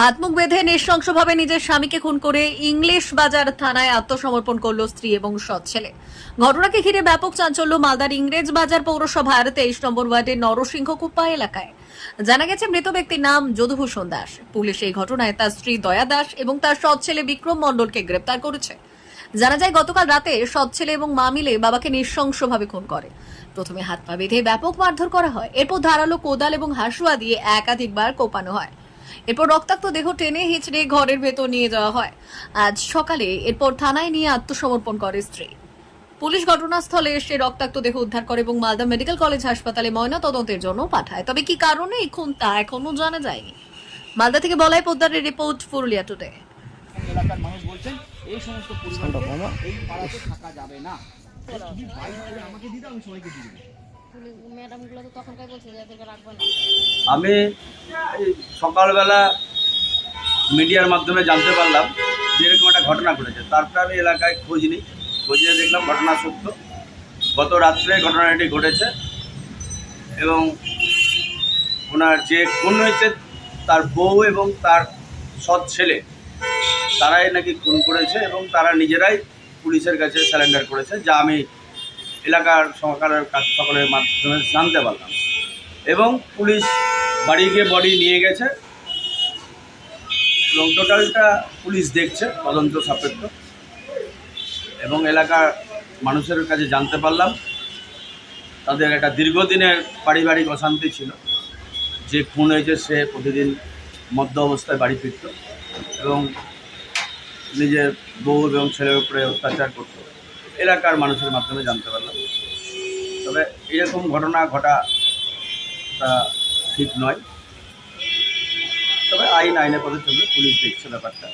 হাত মুখ বেঁধে নৃশংসভাবে নিজের স্বামীকে খুন করে ইংলিশ বাজার থানায় আত্মসমর্পণ করল স্ত্রী এবং সৎ ছেলে। ঘটনাকে ঘিরে ব্যাপক চাঞ্চল্য মালদার ইংরেজ বাজার পৌরসভার তেইশ নম্বর ওয়ার্ডের নরসিংহ কুপ্পা এলাকায়। জানা গেছে, মৃত ব্যক্তির নাম যদুভূষণ দাস। পুলিশ এই ঘটনায় তার স্ত্রী দয়া দাস এবং তার সৎ ছেলে বিক্রম মণ্ডলকে গ্রেপ্তার করেছে। জানা যায়, গতকাল রাতে সৎ ছেলে এবং মা মিলে বাবাকে নৃশংসভাবে খুন করে। প্রথমে হাত পা বেঁধে ব্যাপক মারধর করা হয়। এরপর ধারালো কোদাল এবং হাসুয়া দিয়ে একাধিকবার কোপানো হয়। এরপর রক্তাক্ত দেহ টেনে হিচড়ে ঘরের ভেতর নিয়ে যাওয়া হয়। আজ সকালে এরপর থানায় নিয়ে আত্মসমর্পণ করে স্ত্রী। পুলিশ ঘটনাস্থলে এসে রক্তাক্ত দেহ উদ্ধার করে এবং মালদা মেডিকেল কলেজ হাসপাতালে ময়না তদন্তের জন্য পাঠায়। তবে কি কারণে এই খুন তা এখনও জানা যায়নি। মালদা থেকে বলাই পোদ্দারের রিপোর্ট পুরুলিয়া টুডে এলাকার মানুষ বলছেন এই সমস্ত পরিবার এই পাড়াতে থাকা যাবে না। তুমি বাইক করে আমাকে দিতে আমি সবাইকে দিয়ে ম্যাডামগুলো তো তখনকার বলছে যে এদেরকে না। আমি এই সকালবেলা মিডিয়ার মাধ্যমে জানতে পারলাম যে এরকম একটা ঘটনা ঘটেছে। তারপরে আমি এলাকায় খোঁজ নিই। খোঁজ নিয়ে দেখলাম ঘটনা সত্য। গত রাত্রে ঘটনাটি ঘটেছে এবং ওনার যে খুন হয়েছে, তার বউ এবং তার সৎ ছেলে, তারাই নাকি খুন করেছে এবং তারা নিজেরাই পুলিশের কাছে স্যালেন্ডার করেছে, যা আমি এলাকার সরকারের কাজ সকলের মাধ্যমে জানতে পারলাম। এবং পুলিশ বাড়ি গিয়ে বডি নিয়ে গেছে। এবং টোটালটা পুলিশ দেখছে, তদন্ত সাপেক্ষ। এবং এলাকার মানুষের কাছে জানতে পারলাম, তাদের একটা দীর্ঘদিনের পারিবারিক অশান্তি ছিল, যে খুন হয়েছে সে প্রতিদিন মদ্য অবস্থায় বাড়ি ফিরত এবং নিজের বউ এবং ছেলের উপরে অত্যাচার করত। এলাকার মানুষের মাধ্যমে জানতে পারলাম। তবে এরকম ঘটনা ঘটা তা ঠিক নয়। তবে আইন আইনের পথে চলবে পুলিশ দেখছে ব্যাপারটা।